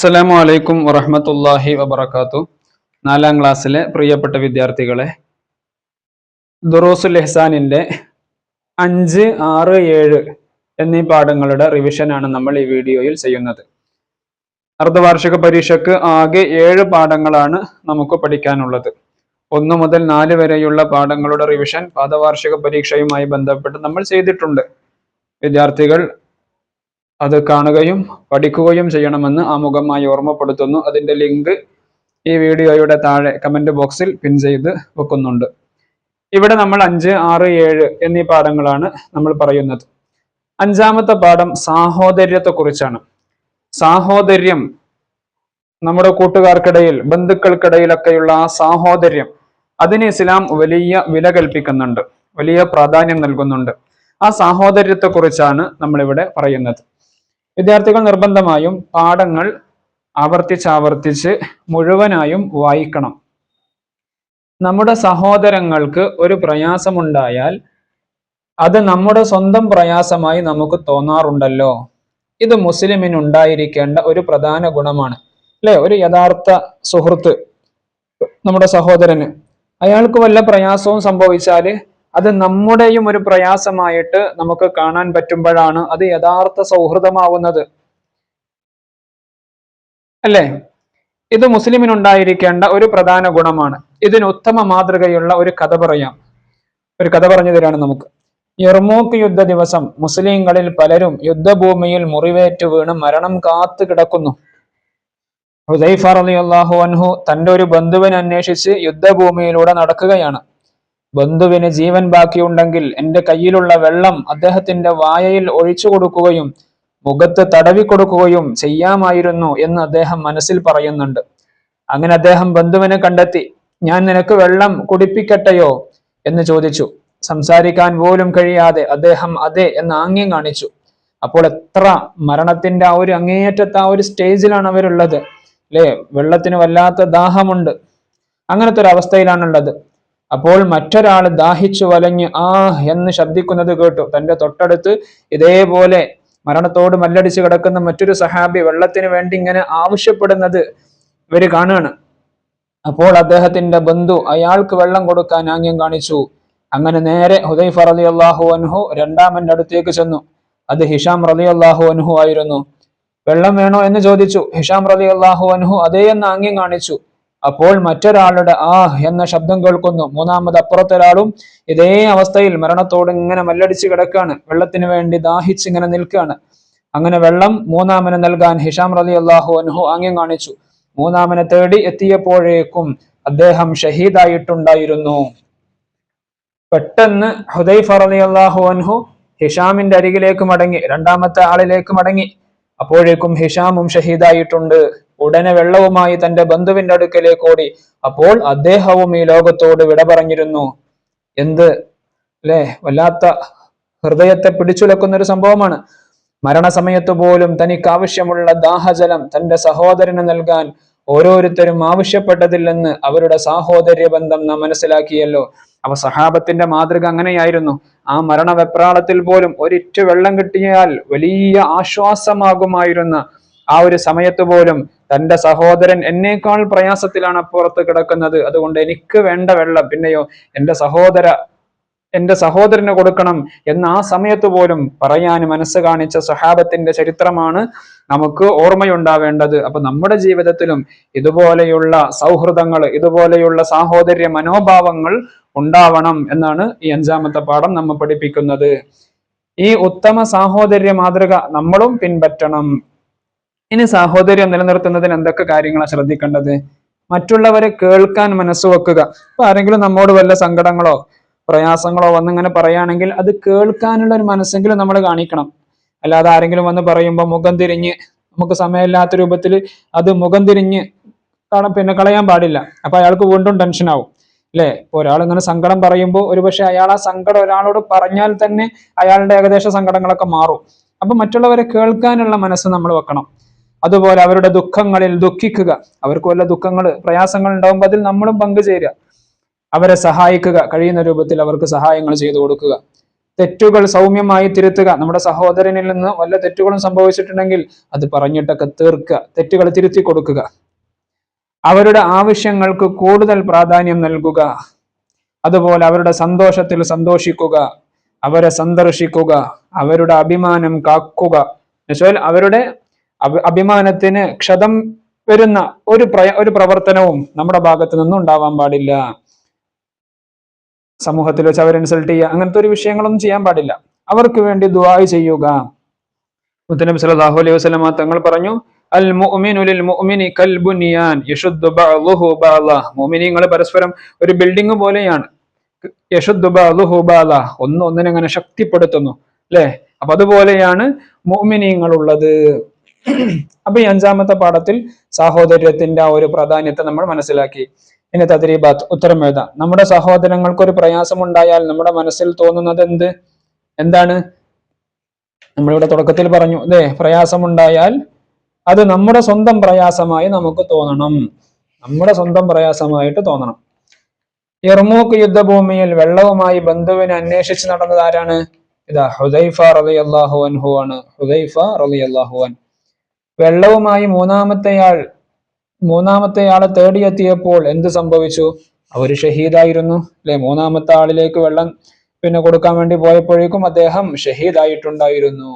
അസ്സലാമു അലൈക്കും വറഹമത്തല്ലാഹി വബർക്കാത്തു നാലാം ക്ലാസ്സിലെ പ്രിയപ്പെട്ട വിദ്യാർത്ഥികളെ ദുറൂസുൽ എഹ്സാനിന്റെ അഞ്ച് ആറ് ഏഴ് എന്നീ പാഠങ്ങളുടെ റിവിഷനാണ് നമ്മൾ ഈ വീഡിയോയിൽ ചെയ്യുന്നത്. അർദ്ധവാർഷിക പരീക്ഷയ്ക്ക് ആകെ ഏഴ് പാഠങ്ങളാണ് നമുക്ക് പഠിക്കാനുള്ളത്. ഒന്ന് മുതൽ നാല് വരെയുള്ള പാഠങ്ങളുടെ റിവിഷൻ പാദവാർഷിക പരീക്ഷയുമായി ബന്ധപ്പെട്ട് നമ്മൾ ചെയ്തിട്ടുണ്ട്. വിദ്യാർത്ഥികൾ അത് കാണുകയും പഠിക്കുകയും ചെയ്യണമെന്ന് ആമുഖമായി ഓർമ്മപ്പെടുത്തുന്നു. അതിന്റെ ലിങ്ക് ഈ വീഡിയോയുടെ താഴെ കമന്റ് ബോക്സിൽ പിൻ ചെയ്ത് വെക്കുന്നുണ്ട്. ഇവിടെ നമ്മൾ അഞ്ച് ആറ് ഏഴ് എന്നീ പാഠങ്ങളാണ് നമ്മൾ പറയുന്നത്. അഞ്ചാമത്തെ പാഠം സാഹോദര്യത്തെക്കുറിച്ചാണ്. സാഹോദര്യം നമ്മുടെ കൂട്ടുകാർക്കിടയിൽ ബന്ധുക്കൾക്കിടയിലൊക്കെയുള്ള ആ സാഹോദര്യം അതിന് ഇസ്ലാം വലിയ വില കൽപ്പിക്കുന്നുണ്ട് വലിയ പ്രാധാന്യം നൽകുന്നുണ്ട്. ആ സാഹോദര്യത്തെക്കുറിച്ചാണ് നമ്മളിവിടെ പറയുന്നത്. വിദ്യാർത്ഥികൾ നിർബന്ധമായും പാഠങ്ങൾ ആവർത്തിച്ചാവർത്തിച്ച് മുഴുവനായും വായിക്കണം. നമ്മുടെ സഹോദരങ്ങൾക്ക് ഒരു പ്രയാസമുണ്ടായാൽ അത് നമ്മുടെ സ്വന്തം പ്രയാസമായി നമുക്ക് തോന്നാറുണ്ടല്ലോ. ഇത് മുസ്ലിമിന് ഉണ്ടായിരിക്കേണ്ട ഒരു പ്രധാന ഗുണമാണ്. അല്ലെ? ഒരു യഥാർത്ഥ സുഹൃത്ത് നമ്മുടെ സഹോദരന്. അയാൾക്ക് വല്ല പ്രയാസവും സംഭവിച്ചാൽ അത് നമ്മുടെയും ഒരു പ്രയാസമായിട്ട് നമുക്ക് കാണാൻ പറ്റുമ്പോഴാണ് അത് യഥാർത്ഥ സൗഹൃദമാവുന്നത്. അല്ലേ? ഇത് മുസ്ലിമിനുണ്ടായിരിക്കേണ്ട ഒരു പ്രധാന ഗുണമാണ്. ഇതിന് ഉത്തമ മാതൃകയുള്ള ഒരു കഥ പറയാം. ഒരു കഥ പറഞ്ഞു തരാണ് നമുക്ക്. യർമൂക്ക് യുദ്ധ ദിവസം മുസ്ലിങ്ങളിൽ പലരും യുദ്ധഭൂമിയിൽ മുറിവേറ്റ് വീണ് മരണം കാത്തു കിടക്കുന്നു. ഹുദൈഫർ അലി അള്ളാഹു അൻഹു തന്റെ ഒരു ബന്ധുവിനെ അന്വേഷിച്ച് യുദ്ധഭൂമിയിലൂടെ നടക്കുകയാണ്. ബന്ധുവിന് ജീവൻ ബാക്കിയുണ്ടെങ്കിൽ എന്റെ കയ്യിലുള്ള വെള്ളം അദ്ദേഹത്തിന്റെ വായയിൽ ഒഴിച്ചു കൊടുക്കുകയും മുഖത്ത് തടവിക്കൊടുക്കുകയും ചെയ്യാമായിരുന്നു എന്ന് അദ്ദേഹം മനസ്സിൽ പറയുന്നുണ്ട്. അങ്ങനെ അദ്ദേഹം ബന്ധുവിനെ കണ്ടെത്തി ഞാൻ നിനക്ക് വെള്ളം കുടിപ്പിക്കട്ടെയോ? എന്ന് ചോദിച്ചു. സംസാരിക്കാൻ പോലും കഴിയാതെ അദ്ദേഹം അതെ എന്ന് ആംഗ്യം കാണിച്ചു. അപ്പോൾ എത്ര മരണത്തിന്റെ ആ ഒരു അങ്ങേയറ്റത്തെ ആ ഒരു സ്റ്റേജിലാണ് അവരുള്ളത് അല്ലേ? വെള്ളത്തിന് വല്ലാത്ത ദാഹമുണ്ട്. അങ്ങനത്തെ ഒരു അവസ്ഥയിലാണുള്ളത്. അപ്പോൾ മറ്റൊരാൾ ദാഹിച്ചു വലഞ്ഞ് ആ എന്ന് ശബ്ദിക്കുന്നത് കേട്ടു. തന്റെ തൊട്ടടുത്ത് ഇതേപോലെ മരണത്തോട് മല്ലടിച്ച് കിടക്കുന്ന മറ്റൊരു സഹാബി വെള്ളത്തിന് വേണ്ടി ഇങ്ങനെ ആവശ്യപ്പെടുന്നത് ഇവർ കാണുകയാണ് അപ്പോൾ അദ്ദേഹത്തിന്റെ ബന്ധു അയാൾക്ക് വെള്ളം കൊടുക്കാൻ ആംഗ്യം കാണിച്ചു. അങ്ങനെ നേരെ ഹുദൈഫ റലി അള്ളാഹു അൻഹു രണ്ടാമന്റെ അടുത്തേക്ക് ചെന്നു. അത് ഹിഷാം റലി അള്ളാഹു അൻഹു ആയിരുന്നു. വെള്ളം വേണോ എന്ന് ചോദിച്ചു. ഹിഷാം റലി അള്ളാഹു അൻഹു അതേ എന്ന് ആംഗ്യം കാണിച്ചു. അപ്പോൾ മറ്റൊരാളുടെ ആ എന്ന ശബ്ദം കേൾക്കുന്നു. മൂന്നാമത് അപ്പുറത്തൊരാളും ഇതേ അവസ്ഥയിൽ മരണത്തോട് ഇങ്ങനെ മല്ലടിച്ച് കിടക്കാണ്. വെള്ളത്തിന് വേണ്ടി ദാഹിച്ച് ഇങ്ങനെ നിൽക്കുകയാണ് അങ്ങനെ വെള്ളം മൂന്നാമന് നൽകാൻ ഹിഷാം റലി അള്ളാഹു അനുഹു ആംഗ്യം കാണിച്ചു. മൂന്നാമനെ തേടി എത്തിയപ്പോഴേക്കും അദ്ദേഹം ഷഹീദായിട്ടുണ്ടായിരുന്നു. പെട്ടെന്ന് ഹുദൈഫ റലി അള്ളാഹു അൻഹു ഹിഷാമിന്റെ അരികിലേക്ക് മടങ്ങി രണ്ടാമത്തെ ആളിലേക്ക് മടങ്ങി. അപ്പോഴേക്കും ഹിഷാമും ഷഹീദായിട്ടുണ്ട്. ഉടനെ വെള്ളവുമായി തന്റെ ബന്ധുവിന്റെ അടുക്കലേക്ക് ഓടി. അപ്പോൾ അദ്ദേഹവും ഈ ലോകത്തോട് വിട പറഞ്ഞിരുന്നു എന്ത്? അല്ലേ വല്ലാത്ത ഹൃദയത്തെ പിടിച്ചുലക്കുന്ന ഒരു സംഭവമാണ്. മരണസമയത്ത് പോലും തനിക്ക് ആവശ്യമുള്ള ദാഹജലം തന്റെ സഹോദരന് നൽകാൻ ഓരോരുത്തരും ആവശ്യപ്പെട്ടതില്ലെന്ന് അവരുടെ സാഹോദര്യ ബന്ധം നാം മനസ്സിലാക്കിയല്ലോ. അവ സഹാബത്തിന്റെ മാതൃക അങ്ങനെയായിരുന്നു. ആ മരണവെപ്രാളത്തിൽ പോലും ഒരിറ്റു വെള്ളം കിട്ടിയാൽ വലിയ ആശ്വാസമാകുമായിരുന്ന ആ ഒരു സമയത്ത് പോലും തന്റെ സഹോദരൻ എന്നേക്കാൾ പ്രയാസത്തിലാണ് അപ്പുറത്ത് കിടക്കുന്നത്. അതുകൊണ്ട് എനിക്ക് വേണ്ട വെള്ളം പിന്നെയോ എന്റെ സഹോദര എന്റെ സഹോദരന് കൊടുക്കണം എന്ന് ആ സമയത്ത് പോലും പറയാൻ മനസ്സ് കാണിച്ച സഹാബത്തിന്റെ ചരിത്രമാണ് നമുക്ക് ഓർമ്മയുണ്ടാവേണ്ടത്. അപ്പൊ നമ്മുടെ ജീവിതത്തിലും ഇതുപോലെയുള്ള സൗഹൃദങ്ങൾ ഇതുപോലെയുള്ള സാഹോദര്യ മനോഭാവങ്ങൾ ഉണ്ടാവണം എന്നാണ് ഈ അഞ്ചാമത്തെ പാഠം നമ്മെ പഠിപ്പിക്കുന്നത്. ഈ ഉത്തമ സാഹോദര്യ മാതൃക നമ്മളും പിൻപറ്റണം. ഇനി സാഹോദര്യം നിലനിർത്തുന്നതിന് എന്തൊക്കെ കാര്യങ്ങളാണ് ശ്രദ്ധിക്കേണ്ടത്? മറ്റുള്ളവരെ കേൾക്കാൻ മനസ്സ് വെക്കുക. ഇപ്പൊ ആരെങ്കിലും നമ്മോട് വല്ല സങ്കടങ്ങളോ പ്രയാസങ്ങളോ വന്നിങ്ങനെ പറയുകയാണെങ്കിൽ അത് കേൾക്കാനുള്ള ഒരു മനസ്സെങ്കിലും നമ്മൾ കാണിക്കണം. അല്ലാതെ ആരെങ്കിലും വന്ന് പറയുമ്പോൾ മുഖം തിരിഞ്ഞ് നമുക്ക് സമയമില്ലാത്ത രൂപത്തിൽ അത് മുഖം തിരിഞ്ഞ് പിന്നെ കളയാൻ പാടില്ല. അപ്പൊ അയാൾക്ക് വീണ്ടും ആവും. അല്ലെ? ഒരാൾ ഇങ്ങനെ സങ്കടം പറയുമ്പോൾ ഒരുപക്ഷെ അയാൾ ആ സങ്കടം ഒരാളോട് പറഞ്ഞാൽ തന്നെ അയാളുടെ ഏകദേശ സങ്കടങ്ങളൊക്കെ മാറും. അപ്പൊ മറ്റുള്ളവരെ കേൾക്കാനുള്ള മനസ്സ് നമ്മൾ വെക്കണം. അതുപോലെ അവരുടെ ദുഃഖങ്ങളിൽ ദുഃഖിക്കുക. അവർക്ക് വല്ല ദുഃഖങ്ങൾ പ്രയാസങ്ങൾ ഉണ്ടാകുമ്പോൾ അതിൽ നമ്മളും പങ്കുചേരുക. അവരെ സഹായിക്കുക. കഴിയുന്ന രൂപത്തിൽ അവർക്ക് സഹായങ്ങൾ ചെയ്തു കൊടുക്കുക. തെറ്റുകൾ സൗമ്യമായി തിരുത്തുക. നമ്മുടെ സഹോദരനിൽ നിന്ന് വല്ല തെറ്റുകളും സംഭവിച്ചിട്ടുണ്ടെങ്കിൽ അത് പറഞ്ഞിട്ടൊക്കെ തീർക്കുക. തെറ്റുകൾ തിരുത്തി കൊടുക്കുക. അവരുടെ ആവശ്യങ്ങൾക്ക് കൂടുതൽ പ്രാധാന്യം നൽകുക. അതുപോലെ അവരുടെ സന്തോഷത്തിൽ സന്തോഷിക്കുക. അവരെ സന്ദർശിക്കുക. അവരുടെ അഭിമാനം കാക്കുക. എന്നുവെച്ചാൽ അവരുടെ അഭിമാനത്തിന് ക്ഷതം വരുന്ന ഒരു പ്രയ ഒരു പ്രവർത്തനവും നമ്മുടെ ഭാഗത്ത് നിന്നും ഉണ്ടാവാൻ പാടില്ല. സമൂഹത്തിൽ വെച്ച് അവരെ ഇൻസൾട്ട് ചെയ്യുക അങ്ങനത്തെ ഒരു വിഷയങ്ങളൊന്നും ചെയ്യാൻ പാടില്ല. അവർക്ക് വേണ്ടി ദുആ ചെയ്യുക. മുത്തനബി സല്ലല്ലാഹു അലൈഹി വസല്ലമ തങ്ങൾ പറഞ്ഞു അൽ മുഅ്മിനു ലിൽ മുഅ്മിനി യശുദ്ദു ബഅ്ലുഹു പരസ്പരം ഒരു ബിൽഡിംഗ് പോലെയാണ്. യശുദ്ദു ബഅ്ലുഹു ഒന്ന് അങ്ങനെ ശക്തിപ്പെടുത്തുന്നു. അല്ലേ? അപ്പൊ അതുപോലെയാണ് മുഅ്മിനീങ്ങൾ ഉള്ളത് അപ്പൊ ഈ അഞ്ചാമത്തെ പാഠത്തിൽ സാഹോദര്യത്തിന്റെ ആ ഒരു പ്രാധാന്യത്തെ നമ്മൾ മനസ്സിലാക്കി. ഇനി തദ്രീബാത്ത് ഉത്തരം എഴുതാം. നമ്മുടെ സഹോദരങ്ങൾക്ക് ഒരു പ്രയാസം ഉണ്ടായാൽ നമ്മുടെ മനസ്സിൽ തോന്നുന്നത് എന്ത്? എന്താണ്? നമ്മളിവിടെ തുടക്കത്തിൽ പറഞ്ഞു അതെ പ്രയാസമുണ്ടായാൽ അത് നമ്മുടെ സ്വന്തം പ്രയാസമായി നമുക്ക് തോന്നണം. നമ്മുടെ സ്വന്തം പ്രയാസമായിട്ട് തോന്നണം. ഇർമൂക്ക് യുദ്ധഭൂമിയിൽ വെള്ളവുമായി ബന്ധുവിനെ അന്വേഷിച്ച് നടന്നത് ആരാണ്? ഇതാ ഹുദൈഫ റലി അള്ളാഹു അൻഹു ആണ്. ഹുദൈഫ റലി അള്ളാഹു വെള്ളവുമായി മൂന്നാമത്തെയാൾ മൂന്നാമത്തെയാളെ തേടിയെത്തിയപ്പോൾ എന്ത് സംഭവിച്ചു? അവർ ഷഹീദായിരുന്നു അല്ലെ? മൂന്നാമത്തെ ആളിലേക്ക് വെള്ളം പിന്നെ കൊടുക്കാൻ വേണ്ടി പോയപ്പോഴേക്കും അദ്ദേഹം ഷഹീദായിട്ടുണ്ടായിരുന്നു.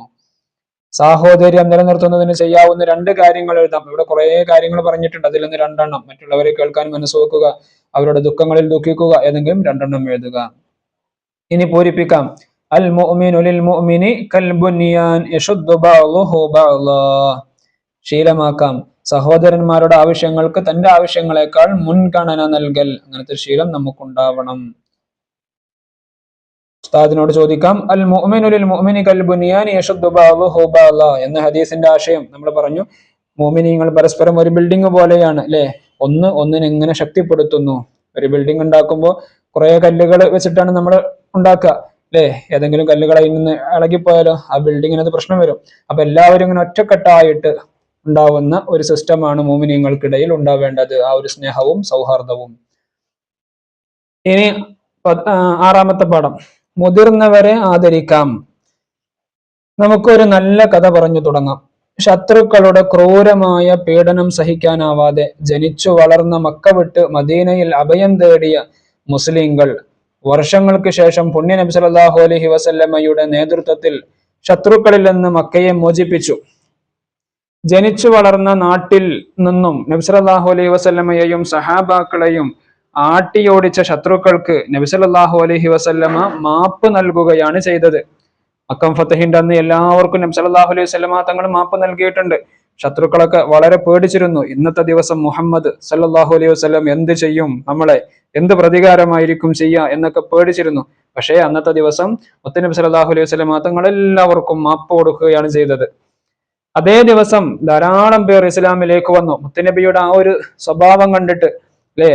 സാഹോദര്യം നിലനിർത്തുന്നതിന് ചെയ്യാവുന്ന രണ്ട് കാര്യങ്ങൾ എഴുതാം. ഇവിടെ കുറെ കാര്യങ്ങൾ പറഞ്ഞിട്ടുണ്ട്. അതിൽ നിന്ന് രണ്ടെണ്ണം. മറ്റുള്ളവരെ കേൾക്കാൻ മനസ്സുവെക്കുക അവരുടെ ദുഃഖങ്ങളിൽ ദുഃഖിക്കുക ഏതെങ്കിലും രണ്ടെണ്ണം എഴുതുക. ഇനി പൂരിപ്പിക്കാം. അൽ മുഅ്മിനു ലിൽ മുഅ്മിനി യശുദ്ധ ബുനിയാൻ യശുദ്ദു ബഅ്ളുഹു ബഅ്ളാ ശീലമാക്കാം. സഹോദരന്മാരുടെ ആവശ്യങ്ങൾക്ക് തന്റെ ആവശ്യങ്ങളെക്കാൾ മുൻഗണന നൽകൽ. അങ്ങനത്തെ ശീലം നമുക്കുണ്ടാവണം. ഉസ്താദിനോട് ചോദിക്കാം അൽ മുഅ്മിനു ലിൽ മുഅ്മിനി കൽ ബുനിയാനി എന്ന ഹദീസിന്റെ ആശയം നമ്മൾ പറഞ്ഞു. മുഅ്മിനീങ്ങൾ പരസ്പരം ഒരു ബിൽഡിംഗ് പോലെയാണ് അല്ലെ? ഒന്ന് ഒന്നിനെ എങ്ങനെ ശക്തിപ്പെടുത്തുന്നു? ഒരു ബിൽഡിംഗ് ഉണ്ടാക്കുമ്പോൾ കുറെ കല്ലുകൾ വെച്ചിട്ടാണ് നമ്മൾ ഉണ്ടാക്കുക അല്ലേ? ഏതെങ്കിലും കല്ലുകൾ അതിൽ നിന്ന് ഇളകിപ്പോയാലോ ആ ബിൽഡിങ്ങിനത് പ്രശ്നം വരും. അപ്പൊ എല്ലാവരും ഇങ്ങനെ ഒറ്റക്കെട്ടായിട്ട് ഉണ്ടാവുന്ന ഒരു സിസ്റ്റമാണ് മോമിനിയങ്ങൾക്കിടയിൽ ഉണ്ടാവേണ്ടത്. ആ ഒരു സ്നേഹവും സൗഹാർദ്ദവും. ഇനി ആറാമത്തെ പാഠം. മുതിർന്നവരെ ആദരിക്കാം. നമുക്കൊരു നല്ല കഥ പറഞ്ഞു തുടങ്ങാം. ശത്രുക്കളുടെ ക്രൂരമായ പീഡനം സഹിക്കാനാവാതെ ജനിച്ചു വളർന്ന മക്ക വിട്ട് മദീനയിൽ അഭയം തേടിയ മുസ്ലിങ്ങൾ വർഷങ്ങൾക്ക് ശേഷം പുണ്യ നബി സല്ലല്ലാഹു അലൈഹി വസല്ലമയുടെ നേതൃത്വത്തിൽ ശത്രുക്കളിൽ നിന്ന് മക്കയെ മോചിപ്പിച്ചു. ജനിച്ചു വളർന്ന നാട്ടിൽ നിന്നും നബി സല്ലല്ലാഹു അലൈഹി വസല്ലമയെയും സഹാബാക്കളെയും ആട്ടിയോടിച്ച ശത്രുക്കൾക്ക് നബി സല്ലല്ലാഹു അലൈഹി വസല്ലമ മാപ്പ് നൽകുകയാണ് ചെയ്തത്. അക്കം ഫത്തഹിന്റെ അന്ന് എല്ലാവർക്കും നബി സല്ലല്ലാഹു അലൈഹി വസല്ലമ തങ്ങൾ മാപ്പ് നൽകിയിട്ടുണ്ട്. ശത്രുക്കളൊക്കെ വളരെ പേടിച്ചിരുന്നു. ഇന്നത്തെ ദിവസം മുഹമ്മദ് സല്ലല്ലാഹു അലൈഹി വസല്ലം എന്ത് ചെയ്യും? നമ്മളെ എന്ത് പ്രതികാരമായിരിക്കും ചെയ്യുക എന്നൊക്കെ പേടിച്ചിരുന്നു. പക്ഷേ അന്നത്തെ ദിവസം മുത്തനബി സല്ലല്ലാഹു അലൈഹി വസല്ലമ തങ്ങൾ എല്ലാവർക്കും മാപ്പ് കൊടുക്കുകയാണ് ചെയ്തത്. അതേ ദിവസം ധാരാളം പേർ ഇസ്ലാമിലേക്ക് വന്നു. മുത്തനബിയുടെ ആ ഒരു സ്വഭാവം കണ്ടിട്ട് അല്ലേ?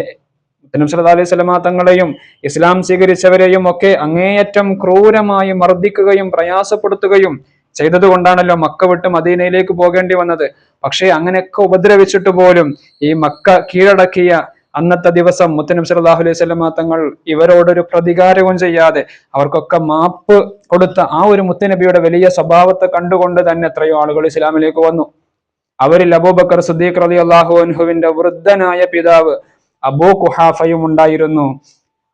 മുത്തനബി അലൈഹി തങ്ങളെയും ഇസ്ലാം സ്വീകരിച്ചവരെയും ഒക്കെ അങ്ങേയറ്റം ക്രൂരമായി മർദ്ദിക്കുകയും പ്രയാസപ്പെടുത്തുകയും ചെയ്തതുകൊണ്ടാണല്ലോ മക്ക വിട്ട് മദീനയിലേക്ക് പോകേണ്ടി വന്നത്. പക്ഷേ അങ്ങനെയൊക്കെ ഉപദ്രവിച്ചിട്ട് പോലും ഈ മക്ക കീഴടക്കിയ അന്നത്തെ ദിവസം മുത്തനബി സല്ലല്ലാഹു അലൈഹി വസല്ലമ തങ്ങൾ ഇവരോടൊരു പ്രതികാരവും ചെയ്യാതെ അവർക്കൊക്കെ മാപ്പ് കൊടുത്ത ആ ഒരു മുത്തനബിയുടെ വലിയ സ്വഭാവത്തെ കണ്ടുകൊണ്ട് തന്നെ എത്രയോ ആളുകൾ ഇസ്ലാമിലേക്ക് വന്നു. അവരിൽ അബൂബക്കർ സുദ്ദീഖ് റളിയല്ലാഹു അള്ളാഹു അൻഹുവിന്റെ വൃദ്ധനായ പിതാവ് അബൂ കുഹാഫയും ഉണ്ടായിരുന്നു.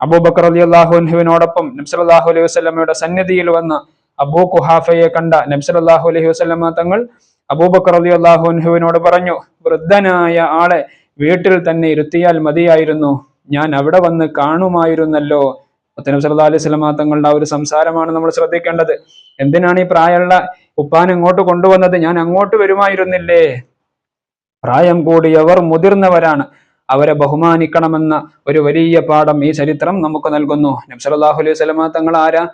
അബൂബക്കർ അള്ളാഹു അൻഹുവിനോടൊപ്പം നബ്സലാഹു അലൈഹി വസല്ലമയുടെ സന്നിധിയിൽ വന്ന അബൂ കുഹാഫയെ കണ്ട നബ്സലാഹു അലൈഹി വസല്ലമ തങ്ങൾ അബൂബക്കർ റളിയല്ലാഹു അള്ളാഹു അൻഹുവിനോട് പറഞ്ഞു വൃദ്ധനായ ആളെ വീട്ടിൽ തന്നെ ഇരുത്തിയാൽ മതിയായിരുന്നു. ഞാൻ അവിടെ വന്ന് കാണുമായിരുന്നല്ലോ. മുത്തനബി സല്ലല്ലാഹു അലൈഹി വസല്ലമ തങ്ങളുടെ ആ ഒരു സംസാരമാണ് നമ്മൾ ശ്രദ്ധിക്കേണ്ടത്. എന്തിനാണ് ഈ പ്രായമുള്ള ഉപ്പാൻ ഇങ്ങോട്ട് കൊണ്ടുവന്നത്? ഞാൻ അങ്ങോട്ട് വരുമായിരുന്നില്ലേ? പ്രായം കൂടിയവർ മുതിർന്നവരാണ്. അവരെ ബഹുമാനിക്കണമെന്ന ഒരു വലിയ പാഠം ഈ ചരിത്രം നമുക്ക് നൽകുന്നു. നബി സല്ലല്ലാഹു അലൈഹി തങ്ങൾ ആരാ?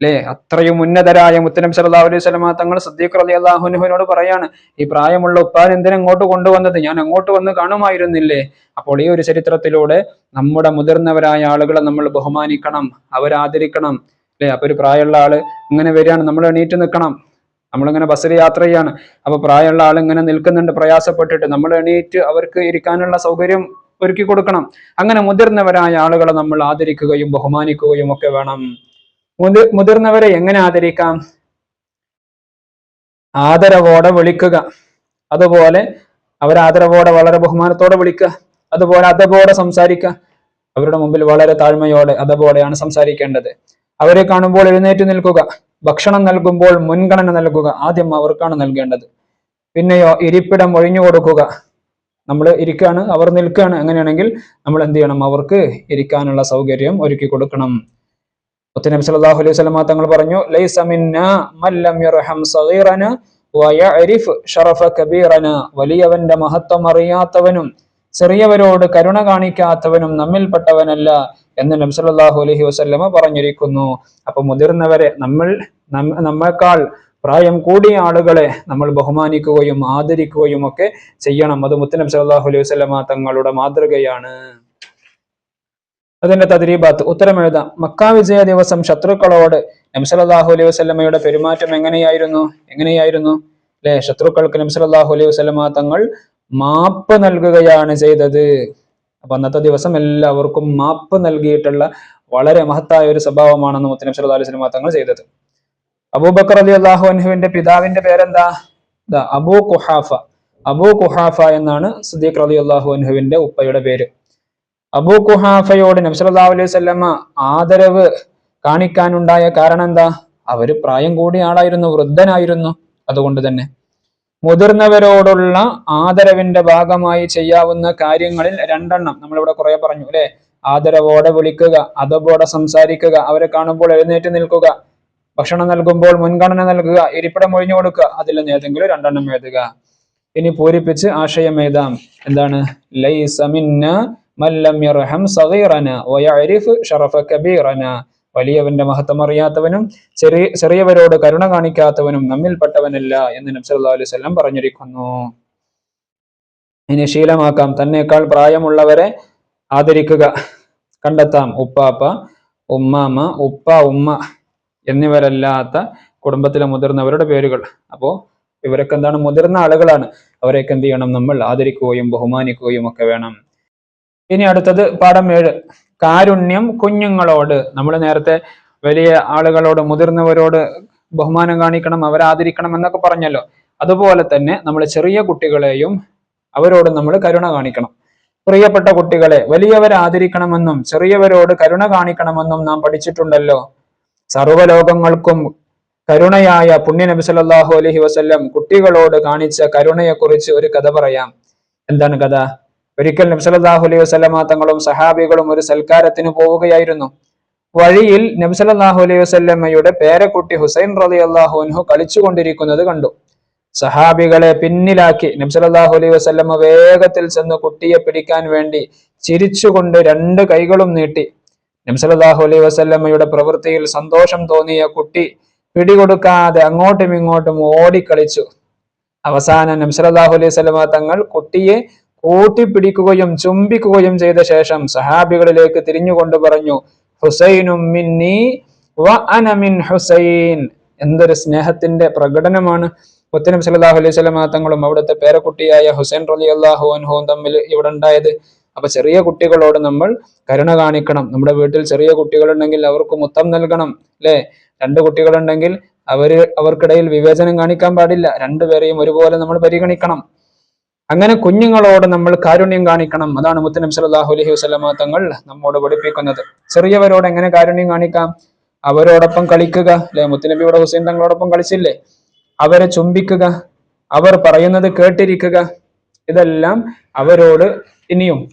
അല്ലേ അത്രയും ഉന്നതരായ മുത്തനം സല്ലല്ലാഹു അലൈഹി വസല്ലമ തങ്ങൾ സദ്ദീഖ് അലി അള്ളാഹുനുഹുവിനോട് പറയാണ് ഈ പ്രായമുള്ള ഉപ്പാൻ എന്തിനാ ഇങ്ങോട്ട് കൊണ്ടുവന്നത്? ഞാൻ അങ്ങോട്ട് വന്ന് കാണുമായിരുന്നില്ലേ? അപ്പോൾ ഈ ഒരു ചരിത്രത്തിലൂടെ നമ്മുടെ മുതിർന്നവരായ ആളുകളെ നമ്മൾ ബഹുമാനിക്കണം അവരാദരിക്കണം അല്ലേ അപ്പൊ ഒരു പ്രായമുള്ള ആൾ ഇങ്ങനെ വരികയാണ് നമ്മൾ എണീറ്റ് നിൽക്കണം. നമ്മളിങ്ങനെ ബസ്സിൽ യാത്ര ചെയ്യാണ്. അപ്പൊ പ്രായമുള്ള ആൾ ഇങ്ങനെ നിൽക്കുന്നുണ്ട് പ്രയാസപ്പെട്ടിട്ട് നമ്മൾ എണീറ്റ് അവർക്ക് ഇരിക്കാനുള്ള സൗകര്യം ഒരുക്കി കൊടുക്കണം. അങ്ങനെ മുതിർന്നവരായ ആളുകളെ നമ്മൾ ആദരിക്കുകയും ബഹുമാനിക്കുകയും ഒക്കെ വേണം. മുതി മുതിർന്നവരെ എങ്ങനെ ആദരിക്കാം? ആദരവോടെ വിളിക്കുക. അതുപോലെ അവർ ആദരവോടെ വളരെ ബഹുമാനത്തോടെ വിളിക്കുക. അതുപോലെ അതബോടെ സംസാരിക്കുക. അവരുടെ മുമ്പിൽ വളരെ താഴ്മയോടെ അതബോടെയാണ് സംസാരിക്കേണ്ടത്. അവരെ കാണുമ്പോൾ എഴുന്നേറ്റ് നിൽക്കുക. ഭക്ഷണം നൽകുമ്പോൾ മുൻഗണന നൽകുക. ആദ്യം അവർക്കാണ് നൽകേണ്ടത്. പിന്നെയോ ഇരിപ്പിടം ഒഴിഞ്ഞു കൊടുക്കുക. നമ്മൾ ഇരിക്കുകയാണ് അവർ നിൽക്കുകയാണ്. അങ്ങനെയാണെങ്കിൽ നമ്മൾ എന്ത് ചെയ്യണം? അവർക്ക് ഇരിക്കാനുള്ള സൗകര്യം ഒരുക്കി കൊടുക്കണം. മുത്തനബി സല്ലല്ലാഹു അലൈഹി വസല്ലമ തങ്ങൾ പറഞ്ഞു ലൈസ മിന്നാ മല്ലം യർഹം സഗീറന വയഅരിഫ് ഷറഫ കബീറന. വലിയവന്റെ മഹത്വം അറിയാത്തവനും ചെറിയവരോട് കരുണ കാണിക്കാത്തവനും നമ്മിൽപ്പെട്ടവനല്ല എന്ന് നബി സല്ലല്ലാഹു അലൈഹി വസല്ലമ പറഞ്ഞിരിക്കുന്നു. അപ്പൊ മുതിർന്നവരെ നമ്മൾ നമ്മേക്കാൾ പ്രായം കൂടിയ ആളുകളെ നമ്മൾ ബഹുമാനിക്കുകയും ആദരിക്കുകയും ഒക്കെ ചെയ്യണം. അത് മുത്തനബ് സല്ലല്ലാഹു അലൈഹി വസല്ലമ തങ്ങളുടെ മാതൃകയാണ്. അതിന്റെ തദ്രീബാത്ത്. ഉത്തരം എഴുതാം. മക്ക വിജയ ദിവസം ശത്രുക്കളോട് നംസലാഹു അലൈഹി വസ്ലമയുടെ പെരുമാറ്റം എങ്ങനെയായിരുന്നു? എങ്ങനെയായിരുന്നു? അല്ലെ ശത്രുക്കൾക്ക് നംസലാഹു അലൈഹി വസ്ലമ തങ്ങൾ മാപ്പ് നൽകുകയാണ് ചെയ്തത്. അപ്പൊ അന്നത്തെ ദിവസം എല്ലാവർക്കും മാപ്പ് നൽകിയിട്ടുള്ള വളരെ മഹത്തായ ഒരു സ്വഭാവമാണെന്ന് മുത്തനബി സല്ലല്ലാഹു അലൈഹി വസല്ലമ തങ്ങൾ ചെയ്തത്. അബൂബക്കർ അലി അള്ളാഹു അൻഹുവിന്റെ പിതാവിന്റെ പേരെന്താ? അബൂ കുഹാഫ. അബൂ കുഹാഫ എന്നാണ് സുദീഖ് അലി അള്ളാഹു അൻഹുവിന്റെ ഉപ്പയുടെ പേര്. അബൂ കുഹാഫയോട് നബ്സല്ലാ അലൈഹി സ്വല്ലമ്മ ആദരവ് കാണിക്കാനുണ്ടായ കാരണം എന്താ? അവർ പ്രായം കൂടിയ ആളായിരുന്നു വൃദ്ധനായിരുന്നു. അതുകൊണ്ട് തന്നെ മുതിർന്നവരോടുള്ള ആദരവിന്റെ ഭാഗമായി ചെയ്യാവുന്ന കാര്യങ്ങളിൽ രണ്ടെണ്ണം നമ്മളിവിടെ കുറെ പറഞ്ഞു അല്ലെ? ആദരവോടെ വിളിക്കുക അതബോടെ സംസാരിക്കുക അവരെ കാണുമ്പോൾ എഴുന്നേറ്റ് നിൽക്കുക ഭക്ഷണം നൽകുമ്പോൾ മുൻഗണന നൽകുക ഇരിപ്പിടം ഒഴിഞ്ഞു കൊടുക്കുക അതിൽ നിന്ന് ഏതെങ്കിലും രണ്ടെണ്ണം എഴുതുക. ഇനി പൂരിപ്പിച്ച് ആശയം എഴുതാം. എന്താണ്? ലൈസ മിന്ന മല്ലം യർഹം സഗീറന വയഅരിഫ് ഷറഫ കബീറന വലിയവന്റെ മഹത്വം അറിയാത്തവനും ചെറിയ ചെറിയവരോട് കരുണ കാണിക്കാത്തവനും നമ്മിൽപ്പെട്ടവനല്ല എന്ന് നബി സല്ലല്ലാഹു അലൈഹി വസല്ലം പറഞ്ഞിരിക്കുന്നു. ഇനി ശീലമാക്കാം. തന്നെക്കാൾ പ്രായമുള്ളവരെ ആദരിക്കുക. കണ്ടെത്താം. ഉപ്പാപ്പ ഉമ്മാമ ഉപ്പ ഉമ്മ എന്നിവരല്ലാത്ത കുടുംബത്തിലെ മുതിർന്നവരുടെ പേരുകൾ. അപ്പോ ഇവരൊക്കെ എന്താണ്? മുതിർന്ന ആളുകളാണ്. അവരെയൊക്കെ എന്ത് ചെയ്യണം? നമ്മൾ ആദരിക്കുകയും ബഹുമാനിക്കുകയും ഒക്കെ വേണം. ഇനി അടുത്തത് പാഠം ഏഴ്. കാരുണ്യം കുഞ്ഞുങ്ങളോട്. നമ്മൾ നേരത്തെ വലിയ ആളുകളോട് മുതിർന്നവരോട് ബഹുമാനം കാണിക്കണം അവരെ ആദരിക്കണം എന്നൊക്കെ പറഞ്ഞല്ലോ. അതുപോലെ തന്നെ നമ്മൾ ചെറിയ കുട്ടികളെയും അവരോട് നമ്മൾ കരുണ കാണിക്കണം. പ്രിയപ്പെട്ട കുട്ടികളെ വലിയവരെ ആദരിക്കണമെന്നും ചെറിയവരോട് കരുണ കാണിക്കണമെന്നും നാം പഠിച്ചിട്ടുണ്ടല്ലോ. സർവലോകങ്ങൾക്കും കരുണയായ പുണ്യ നബി സല്ലല്ലാഹു അലൈഹി വസല്ലം കുട്ടികളോട് കാണിച്ച കരുണയെക്കുറിച്ച് ഒരു കഥ പറയാം. എന്താണ് കഥ? ഒരിക്കൽ നബി സല്ലല്ലാഹു അലൈഹി വസ്ലമ തങ്ങളും സഹാബികളും ഒരു സൽക്കാരത്തിന് പോവുകയായിരുന്നു. വഴിയിൽ നബി സല്ലല്ലാഹു അലൈഹി വസ്ലമ്മയുടെ പേരക്കുട്ടി ഹുസൈൻ റലി അൻഹു കളിച്ചുകൊണ്ടിരിക്കുന്നത് കണ്ടു. സഹാബികളെ പിന്നിലാക്കി നബി സല്ലല്ലാഹു അലൈഹി വസല്ലമ വേഗത്തിൽ ചെന്ന് കുട്ടിയെ പിടിക്കാൻ വേണ്ടി ചിരിച്ചുകൊണ്ട് രണ്ട് കൈകളും നീട്ടി. നബി സല്ലല്ലാഹു അലൈഹി വസല്ലമയുടെ പ്രവൃത്തിയിൽ സന്തോഷം തോന്നിയ കുട്ടി പിടികൊടുക്കാതെ അങ്ങോട്ടും ഇങ്ങോട്ടും ഓടിക്കളിച്ചു. അവസാനം നബി സല്ലല്ലാഹു അലൈഹി വസല്ലമ തങ്ങൾ കുട്ടിയെ കൂട്ടിപ്പിടിക്കുകയും ചുംബിക്കുകയും ചെയ്ത ശേഷം സഹാബികളിലേക്ക് തിരിഞ്ഞുകൊണ്ട് പറഞ്ഞു ഹുസൈനും മിന്നി വ അന മിൻ ഹുസൈൻ. എന്തൊരു സ്നേഹത്തിന്റെ പ്രകടനമാണ്. മുത്തനബി സല്ലല്ലാഹു അലൈഹി വസല്ലമ തങ്ങളും അവിടുത്തെ പേരക്കുട്ടിയായ ഹുസൈൻ റളിയല്ലാഹു അൻഹുവും തമ്മിൽ ഇവിടെ ഉണ്ടായത്. അപ്പൊ ചെറിയ കുട്ടികളോട് നമ്മൾ കരുണ കാണിക്കണം. നമ്മുടെ വീട്ടിൽ ചെറിയ കുട്ടികളുണ്ടെങ്കിൽ അവർക്ക് മുത്തം നൽകണം അല്ലെ? രണ്ട് കുട്ടികളുണ്ടെങ്കിൽ അവർ അവർക്കിടയിൽ വിവേചനം കാണിക്കാൻ പാടില്ല. രണ്ടുപേരെയും ഒരുപോലെ നമ്മൾ പരിഗണിക്കണം. അങ്ങനെ കുഞ്ഞുങ്ങളോട് നമ്മൾ കാരുണ്യം കാണിക്കണം. അതാണ് മുത്തനബി സല്ലല്ലാഹു അലൈഹി വസല്ലമ തങ്ങൾ നമ്മോട് പഠിപ്പിക്കുന്നത്. ചെറിയവരോട് എങ്ങനെ കാരുണ്യം കാണിക്കാം? അവരോടൊപ്പം കളിക്കുക. അല്ലെ? മുത്തനബിയുടെ ഹുസൈൻ തങ്ങളോടൊപ്പം കളിച്ചില്ലേ? അവരെ ചുംബിക്കുക. അവർ പറയുന്നത് കേട്ടിരിക്കുക. ഇതെല്ലാം അവരോട് ഇനിയും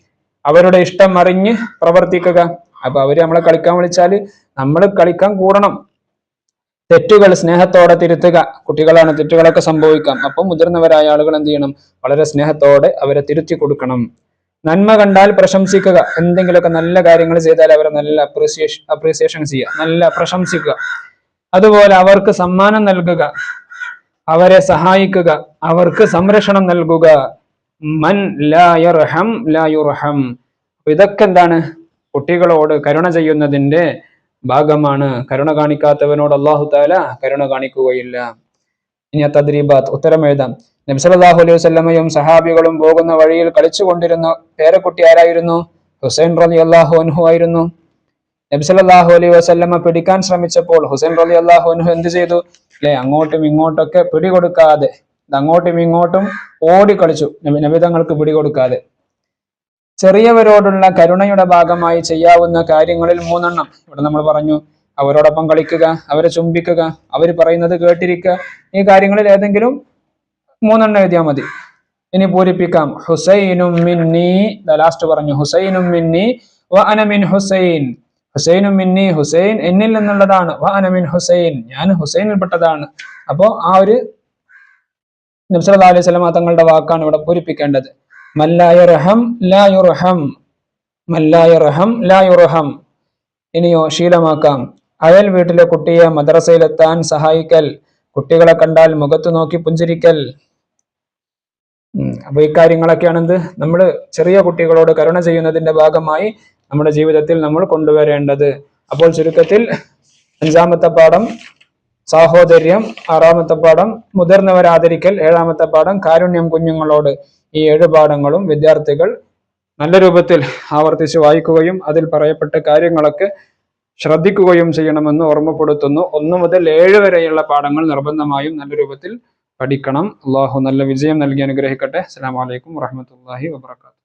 അവരുടെ ഇഷ്ടം അറിഞ്ഞ് പ്രവർത്തിക്കുക. അപ്പൊ അവർ നമ്മളെ കളിക്കാൻ വിളിച്ചാൽ നമ്മൾ കളിക്കാൻ കൂടണം. തെറ്റുകൾ സ്നേഹത്തോടെ തിരുത്തുക. കുട്ടികളാണ് തെറ്റുകളൊക്കെ സംഭവിക്കാം. അപ്പം മുതിർന്നവരായ ആളുകൾ എന്ത് ചെയ്യണം? വളരെ സ്നേഹത്തോടെ അവരെ തിരുത്തി കൊടുക്കണം. നന്മ കണ്ടാൽ പ്രശംസിക്കുക. എന്തെങ്കിലുമൊക്കെ നല്ല കാര്യങ്ങൾ ചെയ്താൽ അവരെ നല്ല അപ്രീസിയേഷൻ അപ്രീസിയേഷൻ ചെയ്യുക. നല്ല പ്രശംസിക്കുക. അതുപോലെ അവർക്ക് സമ്മാനം നൽകുക. അവരെ സഹായിക്കുക. അവർക്ക് സംരക്ഷണം നൽകുക. മൻ ലാ യർഹം ലാ യുർഹം. അപ്പൊ ഇതൊക്കെ എന്താണ്? കുട്ടികളോട് കരുണ ചെയ്യുന്നതിന്റെ ഭാഗമാണ്. കരുണ കാണിക്കാത്തവനോട് അള്ളാഹു താല കരുണ കാണിക്കുകയില്ല. ഇനി തദ്രീബാത്ത് ഉത്തരം എഴുതാം. നബ്സലാഹു അലൈഹി വസ്ലമയും സഹാബികളും പോകുന്ന വഴിയിൽ കളിച്ചുകൊണ്ടിരുന്ന പേരക്കുട്ടി ആരായിരുന്നു? ഹുസൈൻ റലി അള്ളാഹു അൻഹു ആയിരുന്നു. നബ്സലാഹു അലൈഹി വസല്ലമ പിടിക്കാൻ ശ്രമിച്ചപ്പോൾ ഹുസൈൻ റലി അള്ളാഹു അൻഹു എന്ത് ചെയ്തു? അല്ലെ അങ്ങോട്ടും ഇങ്ങോട്ടൊക്കെ പിടികൊടുക്കാതെ അങ്ങോട്ടും ഇങ്ങോട്ടും ഓടിക്കളിച്ചു. നബി നബിതങ്ങൾക്ക് പിടികൊടുക്കാതെ. ചെറിയവരോടുള്ള കരുണയുടെ ഭാഗമായി ചെയ്യാവുന്ന കാര്യങ്ങളിൽ മൂന്നെണ്ണം. ഇവിടെ നമ്മൾ പറഞ്ഞു അവരോടൊപ്പം കളിക്കുക അവരെ ചുംബിക്കുക അവർ പറയുന്നത് കേട്ടിരിക്കുക. ഈ കാര്യങ്ങളിൽ ഏതെങ്കിലും മൂന്നെണ്ണം എഴുതിയാൽ മതി. ഇനി പൂരിപ്പിക്കാം. ഹുസൈനും മിന്നി ലാസ്റ്റ് പറഞ്ഞു. ഹുസൈനും മിന്നി വ ഹുസൈൻ. ഹുസൈനും മിന്നി ഹുസൈൻ എന്നിൽ നിന്നുള്ളതാണ്. വ ഹുസൈൻ. ഞാൻ ഹുസൈനിൽപ്പെട്ടതാണ്. അപ്പോ ആ ഒരു നബ്സല അലൈഹി സ്വലമ തങ്ങളുടെ വാക്കാണ് ഇവിടെ പൂരിപ്പിക്കേണ്ടത്. ഇനിയോ ശീലമാക്കാം. അയൽ വീട്ടിലെ കുട്ടിയെ മദ്രസയിലെത്താൻ സഹായിക്കൽ. കുട്ടികളെ കണ്ടാൽ മുഖത്ത് നോക്കി പുഞ്ചിരിക്കൽ. അപ്പൊ ഈ കാര്യങ്ങളൊക്കെയാണ് എന്ത് നമ്മൾ ചെറിയ കുട്ടികളോട് കരുണ ചെയ്യുന്നതിന്റെ ഭാഗമായി നമ്മുടെ ജീവിതത്തിൽ നമ്മൾ കൊണ്ടുവരേണ്ടത്. അപ്പോൾ ചുരുക്കത്തിൽ അഞ്ചാമത്തെ പാഠം സാഹോദര്യം ആറാമത്തെ പാഠം മുതിർന്നവരെ ആദരിക്കൽ ഏഴാമത്തെ പാഠം കാരുണ്യം കുഞ്ഞുങ്ങളോട്. ഈ ഏഴ് പാഠങ്ങളും വിദ്യാർത്ഥികൾ നല്ല രൂപത്തിൽ ആവർത്തിച്ച് വായിക്കുകയും അതിൽ പറയപ്പെട്ട കാര്യങ്ങളൊക്കെ ശ്രദ്ധിക്കുകയും ചെയ്യണമെന്ന് ഓർമ്മപ്പെടുത്തുന്നു. ഒന്ന് മുതൽ ഏഴ് വരെയുള്ള പാഠങ്ങൾ നിർബന്ധമായും നല്ല രൂപത്തിൽ പഠിക്കണം. അള്ളാഹു നല്ല വിജയം നൽകി അനുഗ്രഹിക്കട്ടെ. അസ്സാം വലൈക്കും വാഹമത്തല്ലാഹി വബറകാതുഹു.